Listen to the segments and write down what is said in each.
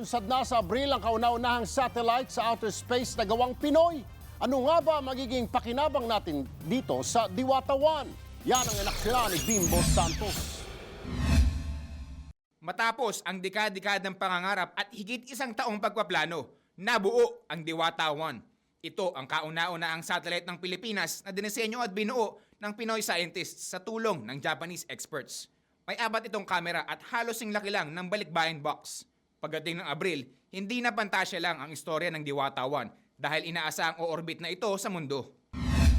Malunsad na sa Abril ang kauna-unahang satellite sa outer space na gawang Pinoy. Ano nga ba magiging pakinabang natin dito sa Diwata 1? Yan ang inaksyon ni Bimbo Santos. Matapos ang dekad-dekadang pangangarap at higit isang taong pagpaplano, nabuo ang Diwata 1. Ito ang kauna-unahang satellite ng Pilipinas na dinisenyo at binuo ng Pinoy scientists sa tulong ng Japanese experts. May abat itong kamera at halos sing laki lang ng balikbayan box. Pagdating ng Abril, hindi na pantasya lang ang istorya ng Diwata 1 dahil inaasahang o-orbit na ito sa mundo.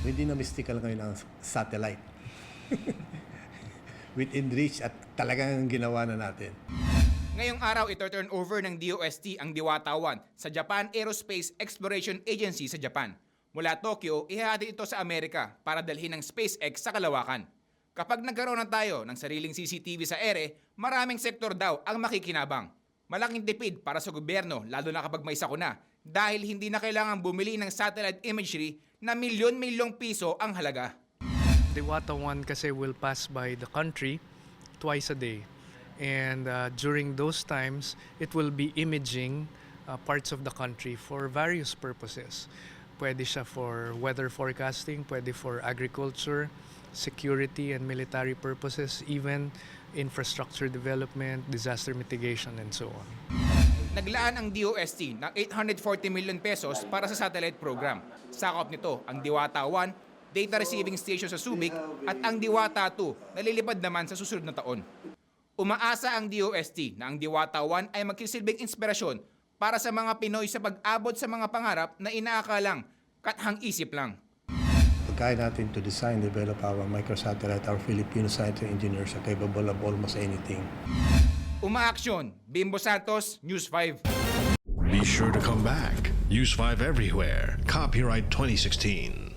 Hindi na mystical ngayon ang satellite. Within reach at talagang ginawa na natin. Ngayong araw, ito turn over ng DOST ang Diwata 1 sa Japan Aerospace Exploration Agency sa Japan. Mula Tokyo, ihahatid ito sa Amerika para dalhin ng SpaceX sa kalawakan. Kapag nagkaroon na tayo ng sariling CCTV sa ere, maraming sektor daw ang makikinabang. Malaking tipid para sa gobyerno, lalo na kapag may sakuna, dahil hindi na kailangan bumili ng satellite imagery na milyon-milyong piso ang halaga. Diwata 1 kasi will pass by the country twice a day. And uh, during those times, it will be imaging uh, parts of the country for various purposes. Pwede siya for weather forecasting, pwede for agriculture, security and military purposes, even infrastructure development, disaster mitigation, and so on. Naglaan ang DOST ng 840 million pesos para sa satellite program. Sakop nito ang Diwata 1, data receiving station sa Subic at ang Diwata 2 na lilipad naman sa susunod na taon. Umaasa ang DOST na ang Diwata 1 ay magsisilbing inspirasyon para sa mga Pinoy sa pag-abot sa mga pangarap na inaakalang kathang isip lang. Pagkaya natin to design, develop our microsatellite, our Filipino scientists and engineers are capable of almost anything. Umaaksyon, Bimbo Santos, News 5. Be sure to come back. Use 5 everywhere. Copyright 2016.